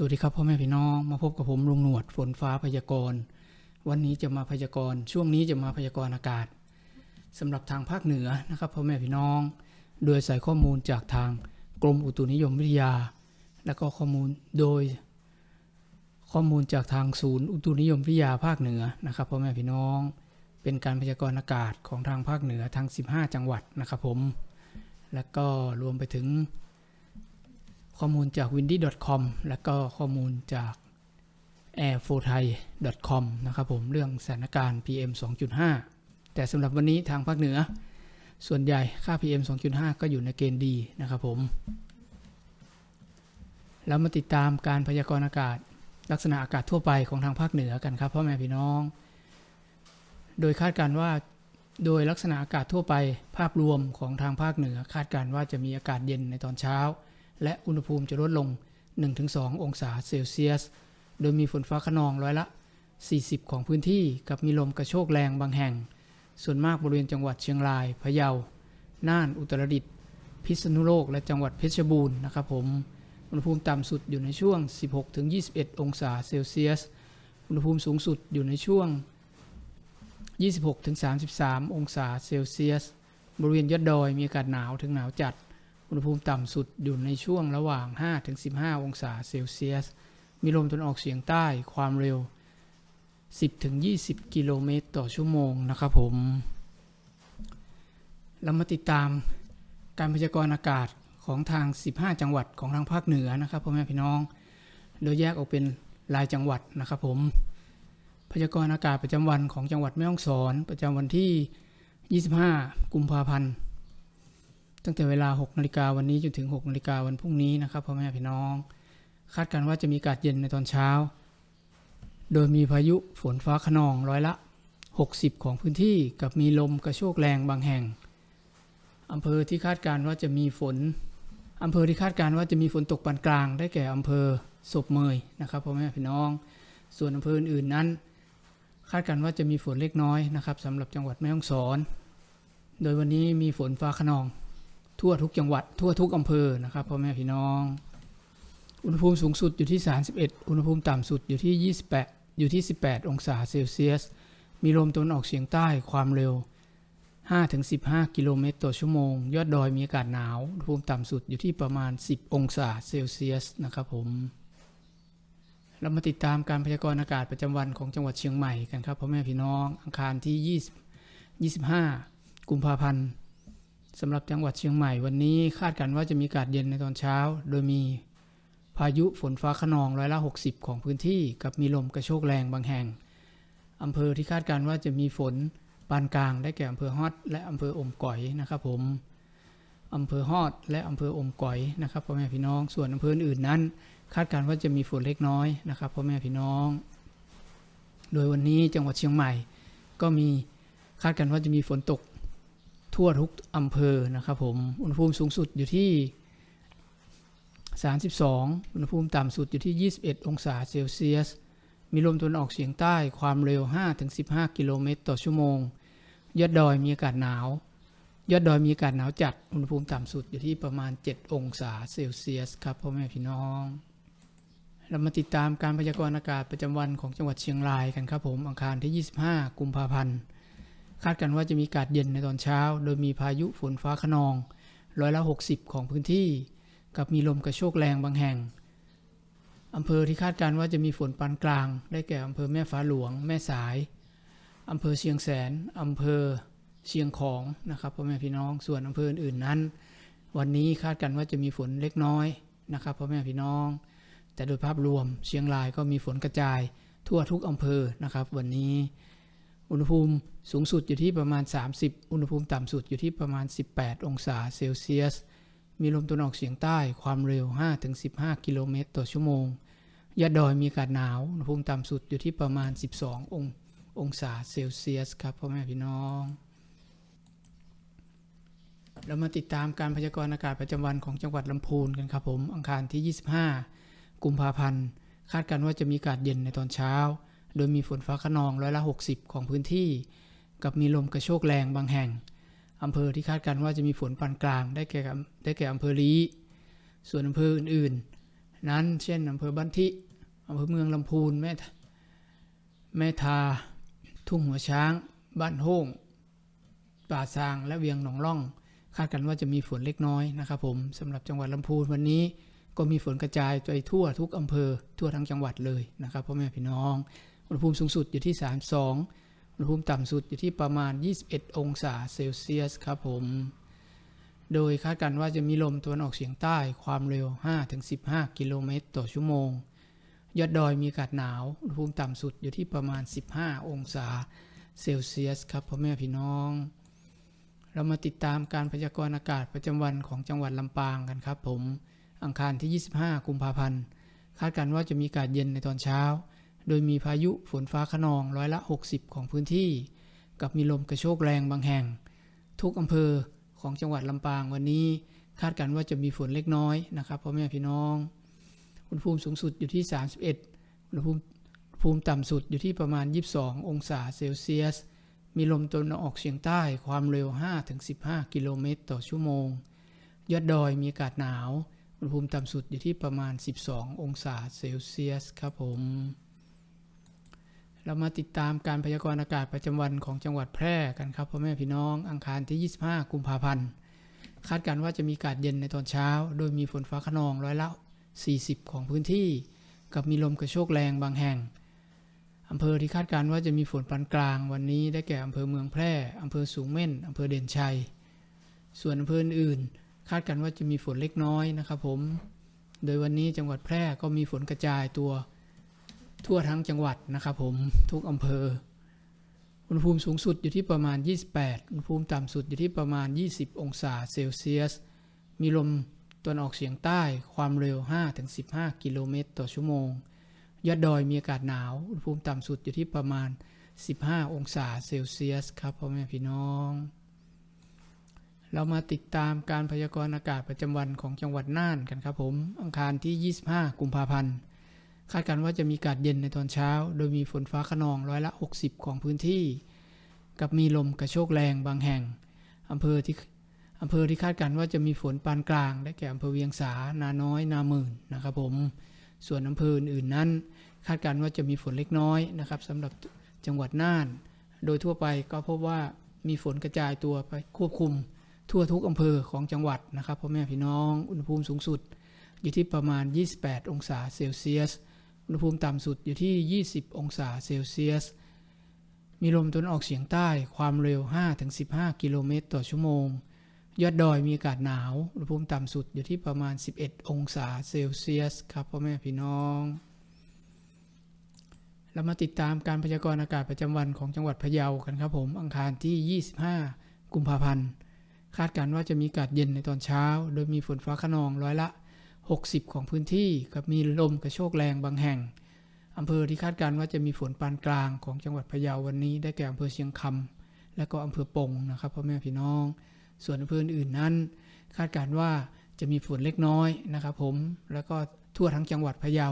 สวัสดีครับพ่อแม่พี่น้องมาพบกับผมลุงหนวดฝนฟ้าพยากรณ์ วันนี้จะมาพยากรณ์ช่วงนี้จะมาพยากรณ์อากาศสำหรับทางภาคเหนือนะครับพ่อแม่พี่น้อง โดยใส่ข้อมูลจากทางกรมอุตุนิยมวิทยา และก็ข้อมูลโดย ข้อมูลจากทางศูนย์อุตุนิยมวิทยาภาคเหนือนะครับพ่อแม่พี่น้อง เป็นการพยากรณ์อากาศของทางภาคเหนือทั้ง 15 จังหวัดนะครับผม และก็รวมไปถึง ข้อมูลจาก windy.com และก็ข้อมูลจาก airforthai.com นะครับผมเรื่องสถานการณ์ PM 2.5 แต่สำหรับวันนี้ทางภาคเหนือ ส่วนใหญ่ค่า PM 2.5 ก็อยู่ในเกณฑ์ดีนะครับผม แล้วมาติดตามการพยากรณ์อากาศ ลักษณะอากาศทั่วไปของทางภาคเหนือกันครับพ่อแม่พี่น้อง โดยคาดการณ์ว่าโดยลักษณะอากาศทั่วไปภาพรวมของทางภาคเหนือ คาดการณ์ว่าจะมีอากาศเย็นในตอนเช้า และอุณหภูมิจะลดลง 1-2 องศาเซลเซียส โดยมีฝนฟ้าขนองร้อยละ 40 ของพื้นที่กับมีลมกระโชกแรงบางแห่ง ส่วนมากบริเวณจังหวัดเชียงราย พะเยา น่าน อุตรดิตถ์ พิษณุโลก และจังหวัดเพชรบูรณ์นะครับผม อุณหภูมิต่ำสุดอยู่ในช่วง 16-21 องศาเซลเซียส อุณหภูมิสูงสุดอยู่ในช่วง 26-33 องศาเซลเซียส บริเวณยอดดอยมีอากาศหนาวถึงหนาวจัด อุณหภูมิต่ำสุดอยู่ในช่วงระหว่าง 5-15 องศาเซลเซียส มีลมตะวันออกเฉียงใต้ความเร็ว 10-20 กิโลเมตรต่อชั่วโมงนะครับผม เรามาติดตามการพยากรณ์อากาศของทาง 15 จังหวัดของทางภาคเหนือนะครับพ่อแม่พี่น้อง โดยแยกออกเป็นรายจังหวัดนะครับผม พยากรณ์อากาศประจำวันของจังหวัดแม่ฮ่องสอน ประจำวันที่ 25 กุมภาพันธ์ ตั้งแต่เวลา 6นาฬิกาวันนี้จนถึง 6นาฬิกาวันพรุ่งนี้นะครับพ่อแม่พี่น้อง คาดการณ์ว่าจะมีอากาศเย็นในตอนเช้า โดยมีพายุฝนฟ้าขนองร้อยละ 60 ของพื้นที่กับมีลมกระโชกแรงบางแห่งอำเภอที่คาดการณ์ว่าจะมีฝนอำเภอที่คาดการณ์ว่าจะมีฝนตกปานกลาง ได้แก่อำเภอศพเมยนะครับพ่อแม่พี่น้อง ส่วนอำเภออื่นนั้น คาดการณ์ว่าจะมีฝนเล็กน้อยนะครับสำหรับจังหวัดแม่ฮ่องสอน โดยวันนี้มีฝนฟ้าขนอง ทั่วทุกจังหวัด ทั่วทุกอำเภอนะครับพ่อแม่พี่น้อง อุณหภูมิสูงสุดอยู่ที่ 31 อุณหภูมิต่ำสุดอยู่ที่ 28 อยู่ที่ 18 องศาเซลเซียส มีลมตะวันออกเฉียงใต้ความเร็ว 5-15 กิโลเมตรต่อชั่วโมง ยอดดอยมีอากาศหนาว อุณหภูมิต่ำสุดอยู่ที่ประมาณ 10 องศาเซลเซียสนะครับผมเรามาติดตามการพยากรณ์อากาศประจำวันของจังหวัดเชียงใหม่กันครับพ่อแม่พี่น้อง อังคารที่ 20 25 กุมภาพันธ์ สำหรับจังหวัดเชียงใหม่วันนี้คาดกันว่าจะมีอากาศเย็นในตอนเช้า โดยมีพายุฝนฟ้าขนองร้อยละ 60 ของพื้นที่ กับมีลมกระโชกแรงบางแห่งอำเภอที่คาดการณ์ว่าจะมีฝนปานกลางได้แก่อำเภอฮอดและอำเภออมก๋อยนะครับผมอำเภอฮอดและอำเภออมก๋อยนะครับพ่อแม่พี่น้อง ส่วนอำเภออื่นนั้น คาดการณ์ว่าจะมีฝนเล็กน้อยนะครับพ่อแม่พี่น้อง โดยวันนี้จังหวัดเชียงใหม่ ก็มีคาดการณ์ว่าจะมีฝนตก ทั่วทุกอำเภอนะครับผม อุณหภูมิสูงสุดอยู่ที่ 32 อุณหภูมิต่ำสุดอยู่ที่ 21 องศาเซลเซียส มีลมตะวันออกเฉียงใต้ความเร็ว 5-15 กิโลเมตรต่อชั่วโมง ยอดดอยมีอากาศหนาวยอดดอยมีอากาศหนาวจัด อุณหภูมิต่ำสุดอยู่ที่ประมาณ 7 องศาเซลเซียสครับพ่อแม่พี่น้อง เรามาติดตามการพยากรณ์อากาศประจำวันของจังหวัดเชียงรายกันครับผม อังคารที่ 25 กุมภาพันธ์ คาดกันว่าจะมีอากาศเย็นในตอนเช้า โดยมีพายุฝนฟ้าขนองร้อยละ 60 ของพื้นที่ กับมีลมกระโชกแรงบางแห่งอำเภอที่คาดการณ์ว่าจะมีฝนปานกลาง ได้แก่อำเภอแม่ฟ้าหลวง แม่สายอำเภอเชียงแสนอำเภอเชียงของนะครับพ่อแม่พี่น้อง ส่วนอำเภออื่นๆนั้น วันนี้คาดกันว่าจะมีฝนเล็กน้อยนะครับพ่อแม่พี่น้อง แต่โดยภาพรวมเชียงรายก็มีฝนกระจายทั่วทุกอำเภอนะครับ วันนี้ อุณหภูมิสูงสุดอยู่ที่ประมาณ 30 อุณหภูมิต่ำสุดอยู่ที่ประมาณ 18 องศาเซลเซียส มีลมตะวันออกเฉียงใต้ความเร็ว 5-15 กิโลเมตรต่อชั่วโมง ยอดดอยมีอากาศหนาว อุณหภูมิต่ำสุดอยู่ที่ประมาณ 12 ององศาเซลเซียสครับพ่อแม่พี่น้อง เรามาติดตามการพยากรณ์อากาศประจำวันของจังหวัดลำพูนกันครับผม อังคารที่ 25 กุมภาพันธ์ คาดการณ์ว่าจะมีอากาศเย็นในตอนเช้า โดยมีฝนฟ้าขนองร้อยละ 60 ของพื้นที่ กับมีลมกระโชกแรงบางแห่ง อำเภอที่คาดการณ์ว่าจะมีฝนปานกลางได้แก่ได้แก่อำเภอลีส่วนอำเภออื่นๆ นั้นเช่นอำเภอบ้านทิอำเภอเมืองลำพูนแม่แม่ทา ทุ่งหัวช้าง บ้านโฮ่งป่าซางและเวียงหนองล่อง คาดกันว่าจะมีฝนเล็กน้อยนะครับผมสำหรับจังหวัดลำพูนวันนี้ก็มีฝนกระจายไปทั่วทุกอำเภอทั่วทั้งจังหวัดเลยนะครับพ่อแม่พี่น้อง อุณหภูมิสูงสุดอยู่ที่ 32 อุณหภูมิต่ำสุดอยู่ที่ประมาณ 21 องศาเซลเซียสครับผม โดยคาดการณ์ว่าจะมีลมตะวันออกเฉียงใต้ความเร็ว 5-15 กิโลเมตรต่อชั่วโมง ยอดดอยมีอากาศหนาว อุณหภูมิต่ำสุดอยู่ที่ประมาณ 15 องศาเซลเซียสครับพ่อแม่พี่น้อง เรามาติดตามการพยากรณ์อากาศประจำวันของจังหวัดลำปางกันครับผม อังคารที่ 25 กุมภาพันธ์ คาดการณ์ว่าจะมีอากาศเย็นในตอนเช้า โดยมีพายุฝนฟ้าขนองร้อยละ 60 ของพื้นที่ กับมีลมกระโชกแรงบางแห่ง ทุกอำเภอของจังหวัดลำปางวันนี้ คาดการณ์ว่าจะมีฝนเล็กน้อยนะครับพ่อแม่พี่น้องอุณหภูมิสูงสุดอยู่ที่ 31อุณหภูมิภูมิต่ำสุดอยู่ที่ประมาณ 22 องศาเซลเซียส มีลมตะวันออกเฉียงใต้ความเร็ว 5-15 กิโลเมตรต่อชั่วโมง ยอดดอยมีอากาศหนาว อุณหภูมิต่ำสุดอยู่ที่ประมาณ 12 องศาเซลเซียสครับผม เรามาติดตามการพยากรณ์อากาศประจำวันของจังหวัดแพร่กันครับพ่อแม่พี่น้องอังคารที่ 25 กุมภาพันธ์คาดการณ์ว่าจะมีอากาศเย็นในตอนเช้า โดยมีฝนฟ้าขนองร้อยละ 40 ของพื้นที่ กับมีลมกระโชกแรงบางแห่งอำเภอที่คาดการณ์ว่าจะมีฝนปานกลางวันนี้ได้แก่อำเภอเมืองแพร่อำเภอสูงเม่นอำเภอเด่นชัย ส่วนอำเภออื่นคาดการณ์ว่าจะมีฝนเล็กน้อยนะครับผม โดยวันนี้จังหวัดแพร่ก็มีฝนกระจายตัว ทั่วทั้งจังหวัดนะครับผมทุกอำเภอ อุณหภูมิสูงสุดอยู่ที่ประมาณ 28 อุณหภูมิต่ำสุดอยู่ที่ประมาณ 20 องศาเซลเซียส มีลมตะวันออกเฉียงใต้ความเร็ว 5-15 กิโลเมตรต่อชั่วโมง ยอดดอยมีอากาศหนาว อุณหภูมิต่ำสุดอยู่ที่ประมาณ 15 องศาเซลเซียสครับพ่อแม่พี่น้อง เรามาติดตามการพยากรณ์อากาศประจำวันของจังหวัดน่านกันครับผม อังคารที่ 25 กุมภาพันธ์ คาดการณ์ว่าจะมีอากาศเย็นในตอนเช้า โดยมีฝนฟ้าขนองร้อยละ 60 ของพื้นที่ กับมีลมกระโชกแรงบางแห่งอำเภอที่อำเภอที่คาดการณ์ว่าจะมีฝนปานกลาง ได้แก่อำเภอเวียงสา นาน้อย นาหมื่นนะครับผม ส่วนอำเภออื่นๆนั้น คาดการณ์ว่าจะมีฝนเล็กน้อยนะครับสำหรับจังหวัดน่าน โดยทั่วไปก็พบว่ามีฝนกระจายตัวไปควบคุม ทั่วทุกอำเภอของจังหวัดนะครับพ่อแม่พี่น้อง อุณหภูมิสูงสุด อยู่ที่ประมาณ 28 องศาเซลเซียส อุณหภูมิต่ำสุดอยู่ที่ 20 องศาเซลเซียส มีลมตะวันออกเฉียงใต้ความเร็ว 5-15 กิโลเมตรต่อชั่วโมง ยอดดอยมีอากาศหนาว อุณหภูมิต่ำสุดอยู่ที่ประมาณ 11 องศาเซลเซียสครับพ่อแม่พี่น้อง เรามาติดตามการพยากรณ์อากาศประจำวันของจังหวัดพะเยากันครับผม อังคารที่ 25 กุมภาพันธ์ คาดการณ์ว่าจะมีอากาศเย็นในตอนเช้า โดยมีฝนฟ้าขนองร้อยละ 60 ของพื้นที่กับมีลมกระโชกแรงบางแห่งอำเภอที่คาดการณ์ว่าจะมีฝนปานกลางของจังหวัดพะเยาวันนี้ ได้แก่อำเภอเชียงคำและก็อำเภอปงนะครับพ่อแม่พี่น้อง ส่วนอำเภออื่นๆนั้น คาดการณ์ว่าจะมีฝนเล็กน้อยนะครับ ผมแล้วก็ทั่วทั้งจังหวัดพะเยา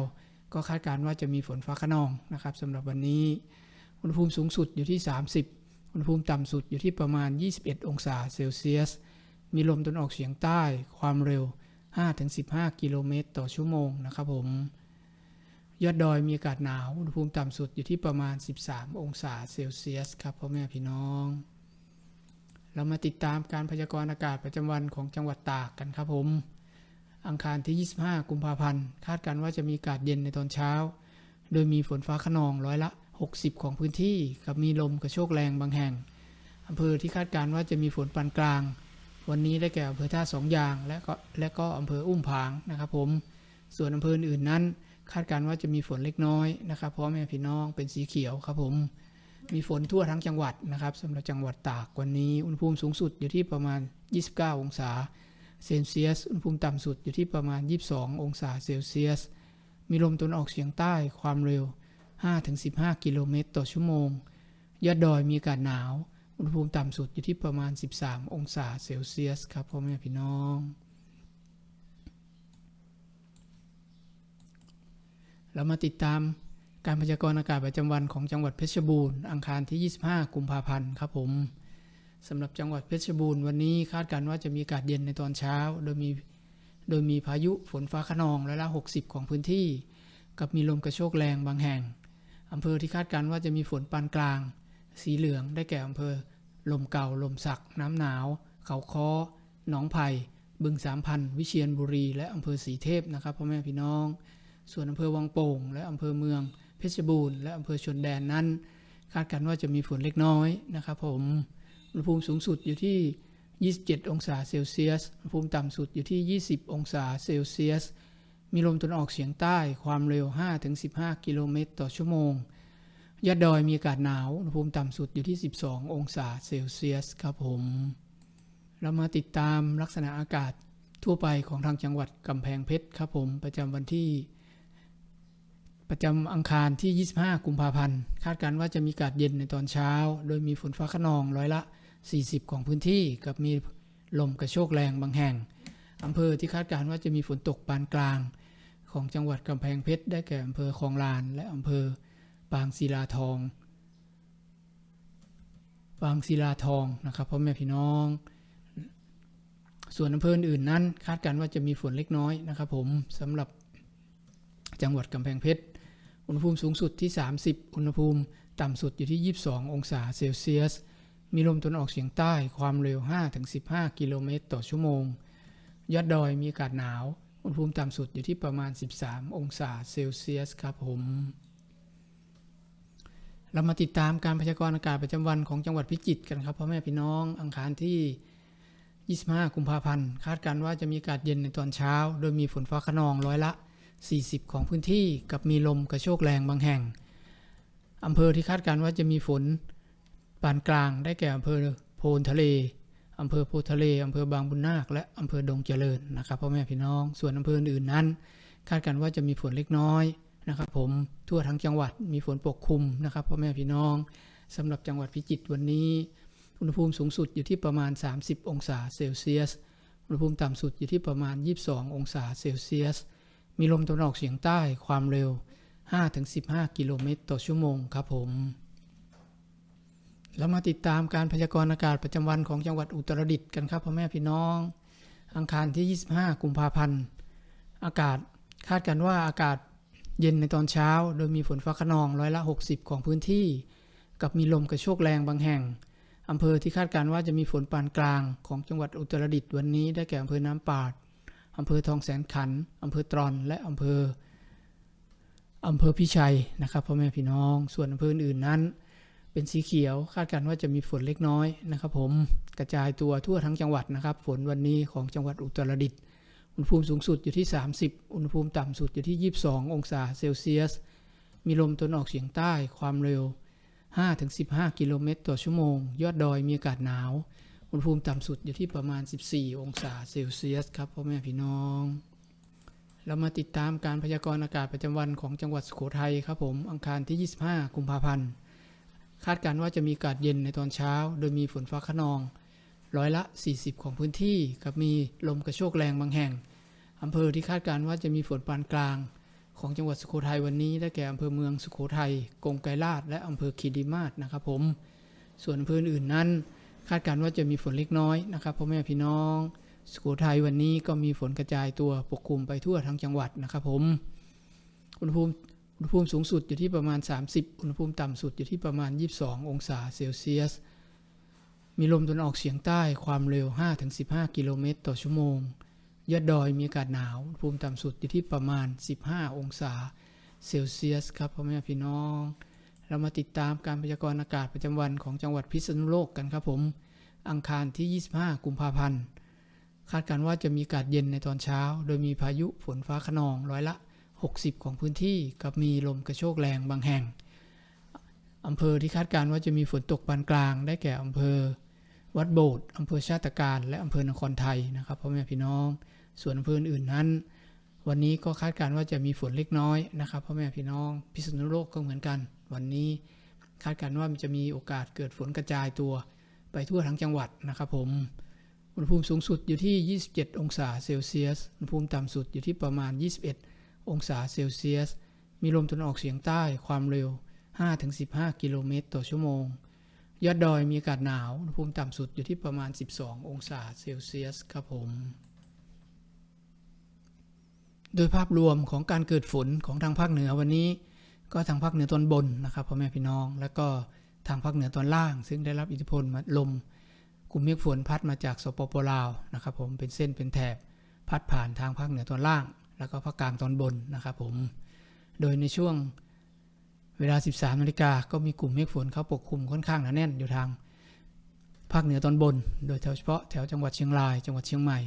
ก็คาดการณ์ว่าจะมีฝนฟ้าขนองนะครับสำหรับวันนี้ อุณหภูมิสูงสุดอยู่ที่ 30 อุณหภูมิต่ำสุดอยู่ที่ประมาณ 21 องศาเซลเซียส มีลมตะวันออกเฉียงใต้ความเร็ว 5-15 กิโลเมตรต่อชั่วโมงนะครับผม ยอดดอยมีอากาศหนาวอุณหภูมิต่ำสุดอยู่ที่ประมาณ 13 องศาเซลเซียสครับพ่อแม่พี่น้อง เรามาติดตามการพยากรณ์อากาศประจำวันของจังหวัดตากกันครับผม อังคารที่ 25 กุมภาพันธ์ คาดการณ์ว่าจะมีอากาศเย็นในตอนเช้า โดยมีฝนฟ้าขนองร้อยละ 60 ของพื้นที่กับมีลมกระโชกแรงบางแห่งอำเภอที่คาดการณ์ว่าจะมีฝนปานกลาง วันนี้ได้แก่อำเภอท่าสองยาง และก็และก็อำเภออุ้มผางนะครับผม ส่วนอำเภออื่นนั้น คาดการณ์ว่าจะมีฝนเล็กน้อยนะครับเพราะแม่พี่น้องเป็นสีเขียวครับผม มีฝนทั่วทั้งจังหวัดนะครับสำหรับจังหวัดตากวันนี้อุณหภูมิสูงสุดอยู่ที่ประมาณ 29 องศาเซลเซียส อุณหภูมิต่ำสุดอยู่ที่ประมาณ 22 องศาเซลเซียส มีลมตะวันออกเฉียงใต้ความเร็ว 5-15 กิโลเมตรต่อชั่วโมง ยอดดอยมีอากาศหนาว อุณหภูมิต่ำสุดอยู่ที่ประมาณ 13 องศาเซลเซียสครับพ่อแม่พี่น้อง เรามาติดตามการพยากรณ์อากาศประจำวันของจังหวัดเพชรบูรณ์ อังคารที่ 25 กุมภาพันธ์ครับผมสำหรับจังหวัดเพชรบูรณ์วันนี้คาดการณ์ว่าจะมีอากาศเย็นในตอนเช้า โดยมีโดยมีพายุฝนฟ้าขนองร้อยละ 60 ของพื้นที่ กับมีลมกระโชกแรงบางแห่งอำเภอที่คาดการณ์ว่าจะมีฝนปานกลาง สีเหลืองได้แก่อำเภอ ลมเก่า ลมสัก น้ำหนาว เขาค้อ หนองไผ่ บึงสามพัน วิเชียรบุรี และอำเภอสีเทพนะครับพ่อแม่พี่น้อง ส่วนอำเภอวังโป่ง และอำเภอเมือง เพชรบูรณ์ และอำเภอชนแดนนั้น คาดการณ์ว่าจะมีฝนเล็กน้อยนะครับผม อุณหภูมิสูงสุดอยู่ที่ 27 องศาเซลเซียส อุณหภูมิต่ำสุดอยู่ที่ 20 องศาเซลเซียส มีลมตะวันออกเฉียงใต้ ความเร็ว 5-15 กิโลเมตรต่อชั่วโมง ยอดดอยมีอากาศหนาวอุณหภูมิต่ำสุดอยู่ที่ 12 องศาเซลเซียสครับผม เรามาติดตามลักษณะอากาศทั่วไปของทางจังหวัดกำแพงเพชรครับผมประจำวันที่ ประจำอังคารที่ 25 กุมภาพันธ์คาดการณ์ว่าจะมีอากาศเย็นในตอนเช้า โดยมีฝนฟ้าขนองร้อยละ 40 ของพื้นที่ กับมีลมกระโชกแรงบางแห่งอำเภอที่คาดการณ์ว่าจะมีฝนตกปานกลาง ของจังหวัดกำแพงเพชรได้แก่อำเภอคลองลาน และอำเภอ ปางศิลาทอง ปางศิลาทองนะครับพ่อแม่พี่น้อง ส่วนอำเภออื่นนั้น คาดการณ์ว่าจะมีฝนเล็กน้อยนะครับผมสำหรับจังหวัดกำแพงเพชร อุณหภูมิสูงสุดที่ 30 อุณหภูมิต่ำสุดอยู่ที่ 22 องศาเซลเซียส มีลมตะวันออกเฉียงใต้ความเร็ว 5-15 กิโลเมตรต่อชั่วโมง ยอดดอยมีอากาศหนาว อุณหภูมิต่ำสุดอยู่ที่ประมาณ 13 องศาเซลเซียสครับผม เรามาติดตามการพยากรณ์อากาศประจำวันของจังหวัดพิจิตรกันครับพ่อแม่พี่น้องอังคารที่ 25 กุมภาพันธ์ คาดการณ์ว่าจะมีอากาศเย็นในตอนเช้า โดยมีฝนฟ้าขนองร้อยละ 40 ของพื้นที่กับมีลมกระโชกแรงบางแห่งอำเภอที่คาดการณ์ว่าจะมีฝนปานกลางได้แก่อำเภอโพนทะเลอำเภอโพทะเลอำเภอบางบุญนาค และอำเภอดงเจริญนะครับพ่อแม่พี่น้อง ส่วนอำเภออื่นนั้น คาดการณ์ว่าจะมีฝนเล็กน้อย นะครับผมทั่วทั้งจังหวัดมีฝนปกคลุมนะครับพ่อแม่พี่น้องสำหรับจังหวัดพิจิตรวันนี้อุณหภูมิสูงสุดอยู่ที่ประมาณ 30 องศาเซลเซียส อุณหภูมิต่ำสุดอยู่ที่ประมาณ 22 องศาเซลเซียส มีลมตะวันออกเฉียงใต้ความเร็ว 5-15 กิโลเมตรต่อชั่วโมงครับผม เรามาติดตามการพยากรณ์อากาศประจำวันของจังหวัดอุตรดิตถ์กันครับพ่อแม่พี่น้อง อังคารที่ 25 กุมภาพันธ์ อากาศคาดกันว่าอากาศ เย็นในตอนเช้า โดยมีฝนฟ้าขนองร้อยละ 60 ของพื้นที่ กับมีลมกระโชกแรงบางแห่งอำเภอที่คาดการณ์ว่าจะมีฝนปานกลางของจังหวัดอุตรดิตถ์วันนี้ได้แก่อำเภอน้ำปาดอำเภอทองแสนขันอำเภอตรอน และอำเภออำเภอพิชัยนะครับพ่อแม่พี่น้อง ส่วนอำเภออื่นๆนั้น เป็นสีเขียวคาดการณ์ว่าจะมีฝนเล็กน้อยนะครับ ผมกระจายตัวทั่วทั้งจังหวัดนะครับ ฝนวันนี้ของจังหวัดอุตรดิตถ์ อุณหภูมิสูงสุดอยู่ที่ 30 อุณหภูมิต่ำสุดอยู่ที่ 22 องศาเซลเซียส มีลมตะวันออกเฉียงใต้ความเร็ว 5-15 กิโลเมตรต่อชั่วโมง ยอดดอยมีอากาศหนาว อุณหภูมิต่ำสุดอยู่ที่ประมาณ 14 องศาเซลเซียสครับพ่อแม่พี่น้อง เรามาติดตามการพยากรณ์อากาศประจำวันของจังหวัดสุโขทัยครับผม อังคารที่ 25 กุมภาพันธ์ คาดการณ์ว่าจะมีอากาศเย็นในตอนเช้า โดยมีฝนฟ้าขนอง ร้อยละ 40 ของพื้นที่กับมีลมกระโชกแรงบางแห่งอำเภอที่คาดการณ์ว่าจะมีฝนปานกลาง ของจังหวัดสุโขทัยวันนี้ได้แก่อำเภอเมืองสุโขทัยกงไกรลาดและอำเภอคีรีมาศนะครับผม ส่วนอำเภออื่นนั้น คาดการณ์ว่าจะมีฝนเล็กน้อยนะครับพ่อแม่พี่น้องสุโขทัยวันนี้ก็มีฝนกระจายตัวปกคลุมไปทั่วทั้งจังหวัดนะครับผม อุณหภูมิอุณหภูมิสูงสุดอยู่ที่ประมาณ 30 อุณหภูมิต่ำสุดอยู่ที่ประมาณ 22 องศาเซลเซียส มีลมตะวันออกเฉียงใต้ความเร็ว 5-15 กิโลเมตรต่อชั่วโมง ยอดดอยมีอากาศหนาวภูมิต่ำสุดอยู่ที่ประมาณ 15 องศาเซลเซียสครับพ่อแม่พี่น้อง เรามาติดตามการพยากรณ์อากาศประจำวันของจังหวัดพิษณุโลกกันครับผม อังคารที่ 25 กุมภาพันธ์ คาดการณ์ว่าจะมีอากาศเย็นในตอนเช้า โดยมีพายุฝนฟ้าขนองร้อยละ 60 ของพื้นที่กับมีลมกระโชกแรงบางแห่งอำเภอที่คาดการณ์ว่าจะมีฝนตกปานกลางได้แก่อำเภอ วัดโบสถ์อำเภอชาติการ และอำเภอนครไทยนะครับพ่อแม่พี่น้อง ส่วนอำเภออื่นนั้น วันนี้ก็คาดการณ์ว่าจะมีฝนเล็กน้อยนะครับพ่อแม่พี่น้อง พิษณุโลกก็เหมือนกัน วันนี้คาดการณ์ว่าจะมีโอกาสเกิดฝนกระจายตัว ไปทั่วทั้งจังหวัดนะครับผมอุณหภูมิสูงสุดอยู่ที่ 27 องศาเซลเซียส อุณหภูมิต่ำสุดอยู่ที่ประมาณ 21 องศาเซลเซียส มีลมตะวันออกเฉียงใต้ความเร็ว 5-15 กิโลเมตรต่อชั่วโมง ยอดดอยมีอากาศหนาวอุณหภูมิต่ำสุดอยู่ที่ประมาณ 12 องศาเซลเซียสครับผม โดยภาพรวมของการเกิดฝนของทางภาคเหนือวันนี้ก็ทางภาคเหนือตอนบนนะครับพ่อแม่พี่น้อง แล้วก็ทางภาคเหนือตอนล่าง ซึ่งได้รับอิทธิพลมาลมกลุ่มเมฆฝนพัดมาจากสปปลาวนะครับผมเป็นเส้นเป็นแถบพัดผ่านทางภาคเหนือตอนล่าง แล้วก็ภาคกลางตอนบนนะครับผม โดยในช่วง เวลา 13นาฬิกาก็มีกลุ่มเมฆฝนเข้าปกคลุมค่อนข้างหนาแน่นอยู่ทางภาคเหนือตอนบน โดยเฉพาะแถวจังหวัดเชียงราย จังหวัดเชียงใหม่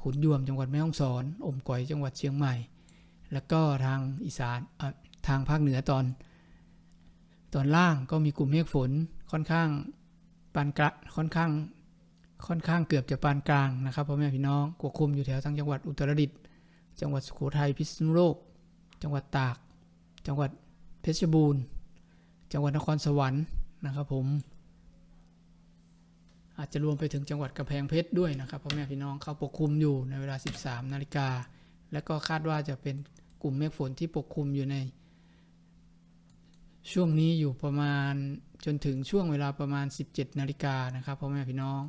ขุนยวมจังหวัดแม่ฮ่องสอนอมก๋อยจังหวัดเชียงใหม่ แล้วก็ทางอีสานทางภาคเหนือตอน ตอนล่างก็มีกลุ่มเมฆฝนค่อนข้างปานกลางค่อนข้างค่อนข้างเกือบจะปานกลางนะครับพ่อแม่พี่น้องกวคุมอยู่แถวทางจังหวัดอุตรดิตถ์จังหวัดสุโขทัยพิษณุโลก จังหวัดตาก จังหวัด เพชรบูรณ์ จังหวัดนครสวรรค์นะครับผม อาจจะรวมไปถึงจังหวัดกำแพงเพชรด้วยนะครับพ่อแม่พี่น้องเข้าปกคลุมอยู่ในเวลา 13 นาฬิกา และก็คาดว่าจะเป็นกลุ่มเมฆฝนที่ปกคลุมอยู่ใน ช่วงนี้อยู่ประมาณจนถึงช่วงเวลาประมาณ 17 นาฬิกานะครับพ่อแม่พี่น้อง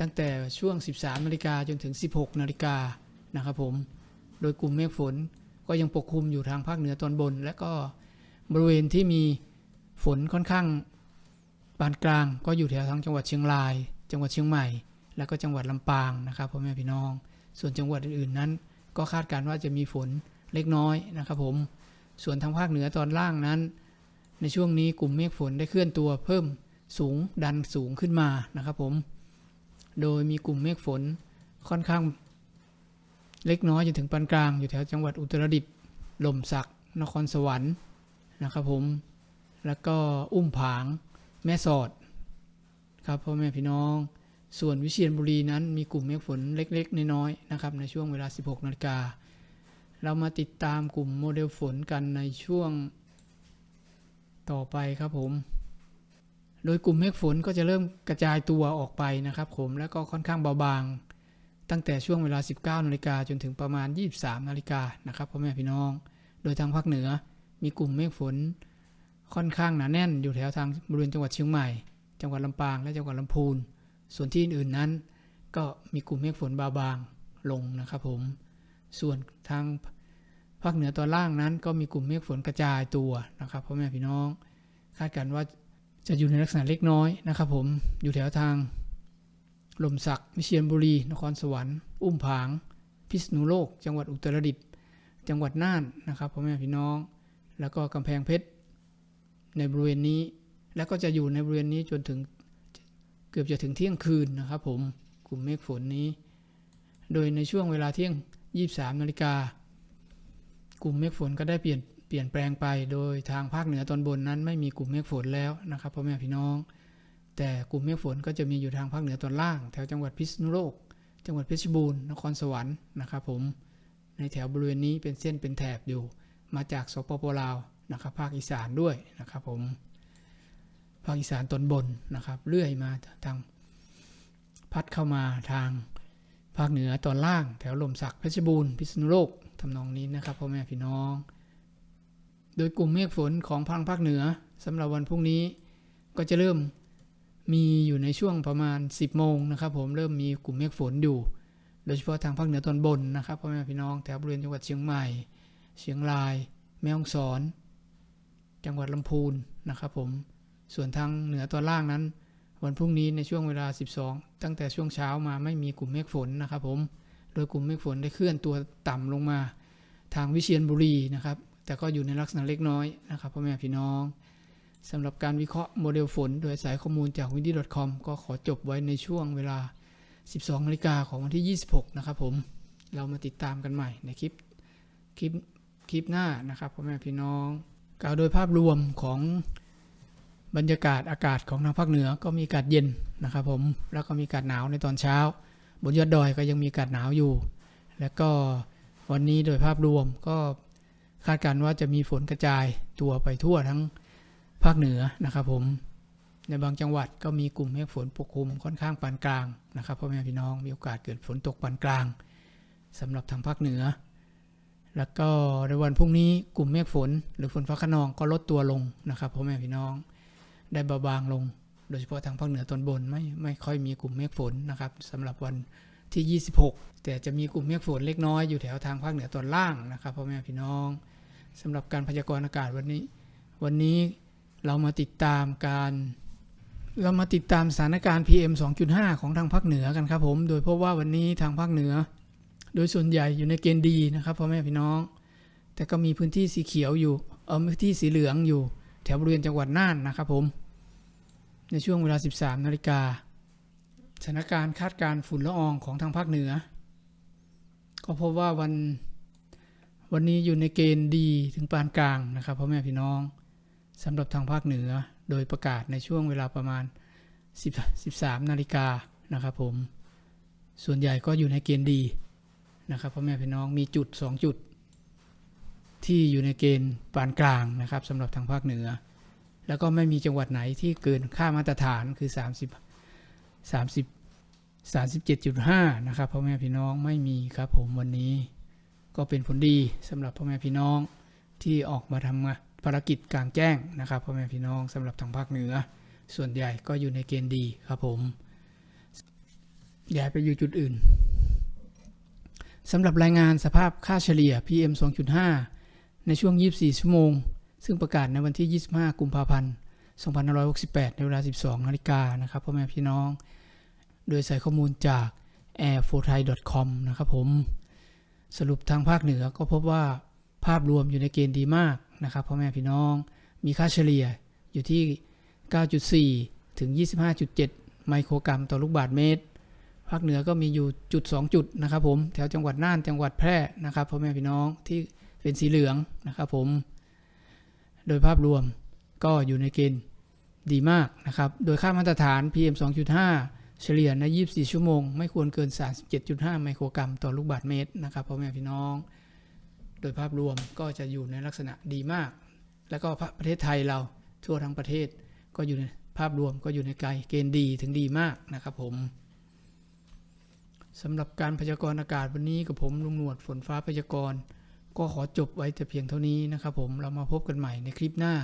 ตั้งแต่ช่วง 13 นาฬิกาจนถึง 16 นาฬิกานะครับผม โดยกลุ่มเมฆฝน ก็ยังปกคลุมอยู่ทางภาคเหนือตอนบน และก็บริเวณที่มีฝนค่อนข้างปานกลาง ก็อยู่แถวทางจังหวัดเชียงราย จังหวัดเชียงใหม่ และก็จังหวัดลำปางนะครับพ่อแม่พี่น้อง ส่วนจังหวัดอื่นๆนั้น ก็คาดการณ์ว่าจะมีฝนเล็กน้อยนะครับผมส่วนทางภาคเหนือตอนล่างนั้น ในช่วงนี้กลุ่มเมฆฝนได้เคลื่อนตัวเพิ่มสูงดันสูงขึ้นมานะครับผม โดยมีกลุ่มเมฆฝนค่อนข้าง เล็กน้อยจนถึงปานกลางอยู่แถวจังหวัดอุตรดิตถ์ลมสัก นครสวรรค์นะครับผม แล้วก็อุ้มผาง แม่สอด ครับพ่อแม่พี่น้อง ส่วนวิเชียรบุรีนั้นมีกลุ่มเมฆฝนเล็กๆ น้อยๆนะครับในช่วงเวลา 16นาฬิกา เรามาติดตามกลุ่มโมเดลฝนกันในช่วงต่อไปครับผม โดยกลุ่มเมฆฝนก็จะเริ่มกระจายตัวออกไปนะครับผม แล้วก็ค่อนข้างเบาบาง ตั้งแต่ช่วงเวลา 19นาฬิกาจนถึงประมาณ 23นาฬิกานะครับพ่อแม่พี่น้อง โดยทางภาคเหนือมีกลุ่มเมฆฝน ค่อนข้างหนาแน่นอยู่แถวทางบริเวณจังหวัดเชียงใหม่ จังหวัดลำปางและจังหวัดลำพูน ส่วนที่อื่นๆนั้น ก็มีกลุ่มเมฆฝนเบาบางลงนะครับผม ส่วนทางภาคเหนือตอนล่างนั้น ก็มีกลุ่มเมฆฝนกระจายตัวนะครับพ่อแม่พี่น้อง คาดการณ์ว่าจะอยู่ในลักษณะเล็กน้อยนะครับผมอยู่แถวทาง ลมสักวิเชียรบุรี นครสวรรค์ อุ้มผาง พิษณุโลก จังหวัดอุตรดิตถ์ จังหวัดน่านนะครับพ่อแม่พี่น้อง แล้วก็กำแพงเพชร ในบริเวณนี้ แล้วก็จะอยู่ในบริเวณนี้จนถึงเกือบจะถึงเที่ยงคืนนะครับผม กลุ่มเมฆฝนนี้ โดยในช่วงเวลาเที่ยง 23นาฬิกา กลุ่มเมฆฝนก็ได้เปลี่ยนเปลี่ยนแปลงไป โดยทางภาคเหนือตอนบนนั้นไม่มีกลุ่มเมฆฝนแล้วนะครับพ่อแม่พี่น้อง แต่กลุ่มเมฆฝนก็จะมีอยู่ทางภาคเหนือตอนล่าง แถวจังหวัดพิษณุโลก จังหวัดเพชรบูรณ์นครสวรรค์นะครับผมในแถวบริเวณนี้เป็นเส้นเป็นแถบอยู่ มาจากสปปลาวนะครับภาคอีสานด้วยนะครับผมภาคอีสานตอนบนนะครับเลื่อยมาทางพัดเข้ามาทางภาคเหนือตอนล่าง แถวลมสักเพชรบูรณ์พิษณุโลกทำนองนี้นะครับพ่อแม่พี่น้อง โดยกลุ่มเมฆฝนของทางภาคเหนือสำหรับวันพรุ่งนี้ก็จะเริ่ม มีอยู่ในช่วงประมาณ 10 โมงนะครับผมเริ่มมีกลุ่มเมฆฝนอยู่ โดยเฉพาะทางภาคเหนือตอนบนนะครับพ่อแม่พี่น้องแถวบริเวณจังหวัดเชียงใหม่ เชียงราย แม่ฮ่องสอน จังหวัดลำพูนนะครับผมส่วนทางเหนือตอนล่างนั้น วันพรุ่งนี้ในช่วงเวลา 12 ตั้งแต่ช่วงเช้ามาไม่มีกลุ่มเมฆฝนนะครับผมโดยกลุ่มเมฆฝนได้เคลื่อนตัวต่ำลงมา ทางวิเชียรบุรีนะครับแต่ก็อยู่ในลักษณะเล็กน้อยนะครับพ่อแม่พี่น้อง สำหรับการวิเคราะห์โมเดลฝน โดยสายข้อมูลจาก w i n d y c o m ก็ขอจบไว้ในช่วงเวลา 12นาฬิกาของวันที่ 26 นะครับผม เรามาติดตามกันใหม่ในคลิป คลิป คลิปหน้านะครับพ่อแม่พี่น้อง กล่าวโดยภาพรวมของบรรยากาศอากาศของทางภาคเหนือก็มีอากาศเย็นนะครับผม แล้วก็มีอากาศหนาวในตอนเช้า บนยอดดอยก็ยังมีอากาศหนาวอยู่ แล้วก็วันนี้โดยภาพรวมก็คาดการณ์ว่าจะมีฝนกระจายตัวไปทั่วทั้ง ภาคเหนือนะครับผมในบางจังหวัดก็มีกลุ่มเมฆฝนปกคลุมค่อนข้างปานกลางนะครับพ่อแม่พี่น้องมีโอกาสเกิดฝนตกปานกลางสำหรับทางภาคเหนือ แล้วก็ในวันพรุ่งนี้กลุ่มเมฆฝน หรือฝนฟ้าขนองก็ลดตัวลงนะครับพ่อแม่พี่น้องได้เบาบางลง โดยเฉพาะทางภาคเหนือตอนบนไม่ไม่ค่อยมีกลุ่มเมฆฝนนะครับสำหรับวันที่ 26 แต่จะมีกลุ่มเมฆฝนเล็กน้อยอยู่แถวทางภาคเหนือตอนล่างนะครับพ่อแม่พี่น้องสำหรับการพยากรณ์อากาศวันนี้ วันนี้ เรามาติดตามการเรามาติดตามสถานการณ์ PM 2.5 ของทางภาคเหนือกันครับผม โดยพบว่าวันนี้ทางภาคเหนือ โดยส่วนใหญ่อยู่ในเกณฑ์ดีนะครับพ่อแม่พี่น้อง แต่ก็มีพื้นที่สีเขียวอยู่ เออพื้นที่สีเหลืองอยู่ แถวบริเวณจังหวัดน่านนะครับผม ในช่วงเวลา 13 นาฬิกา สถานการณ์คาดการณ์ฝุ่นละอองของทางภาคเหนือ ก็พบว่าวันวันนี้อยู่ในเกณฑ์ดีถึงปานกลางนะครับพ่อแม่พี่น้อง สำหรับทางภาคเหนือ โดยประกาศในช่วงเวลาประมาณ 10 13นาฬิกานะครับผม ส่วนใหญ่ก็อยู่ในเกณฑ์ดีนะครับพ่อแม่พี่น้องมีจุด 2 จุด ที่อยู่ในเกณฑ์ปานกลางนะครับสำหรับทางภาคเหนือ แล้วก็ไม่มีจังหวัดไหนที่เกินค่ามาตรฐานคือ 30 30 37.5นะครับพ่อแม่พี่น้องไม่มีครับผมวันนี้ ก็เป็นผลดีสำหรับพ่อแม่พี่น้องที่ออกมาทำงาน ภารกิจกลางแจ้งนะครับพ่อแม่พี่น้องสำหรับทางภาคเหนือ ส่วนใหญ่ก็อยู่ในเกณฑ์ดีครับผมย้ายไปอยู่จุดอื่นสำหรับรายงานสภาพค่าเฉลี่ย PM 2.5 ในช่วง 24 ชั่วโมง ซึ่งประกาศในวันที่ 25 กุมภาพันธ์ 2568 ในเวลา 12 นาฬิกานะครับพ่อแม่พี่น้อง โดยใส่ข้อมูลจาก airfortai com นะครับผม สรุปทางภาคเหนือก็พบว่าภาพรวมอยู่ในเกณฑ์ดีมาก นะครับพ่อแม่พี่น้องมีค่าเฉลี่ยอยู่ที่ 9.4 ถึง 25.7 ไมโครกรัมต่อลูกบาศก์เมตร ภาคเหนือก็มีอยู่จุด 2 จุดนะครับผม แถวจังหวัดน่าน จังหวัดแพร่นะครับพ่อแม่พี่น้องที่เป็นสีเหลืองนะครับผม โดยภาพรวมก็อยู่ในเกณฑ์ดีมากนะครับ โดยค่ามาตรฐาน PM 2.5 เฉลี่ยใน 24 ชั่วโมง ไม่ควรเกิน 37.5 ไมโครกรัมต่อลูกบาศก์เมตรนะครับพ่อแม่พี่น้อง โดยภาพรวมก็จะอยู่ในลักษณะดีมาก แล้วก็ประเทศไทยเราทั่วทั้งประเทศก็อยู่ในภาพรวมก็อยู่ในไกลเกณฑ์ดีถึงดีมากนะครับผมสำหรับการพยากรณ์อากาศวันนี้กับผมลุงหนวดฝนฟ้าพยากรณ์ก็ขอจบไว้แต่เพียงเท่านี้นะครับผมเรามาพบกันใหม่ในคลิปหน้า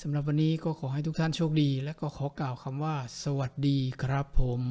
สำหรับวันนี้ก็ขอให้ทุกท่านโชคดี และก็ขอกล่าวคำว่า สวัสดีครับผม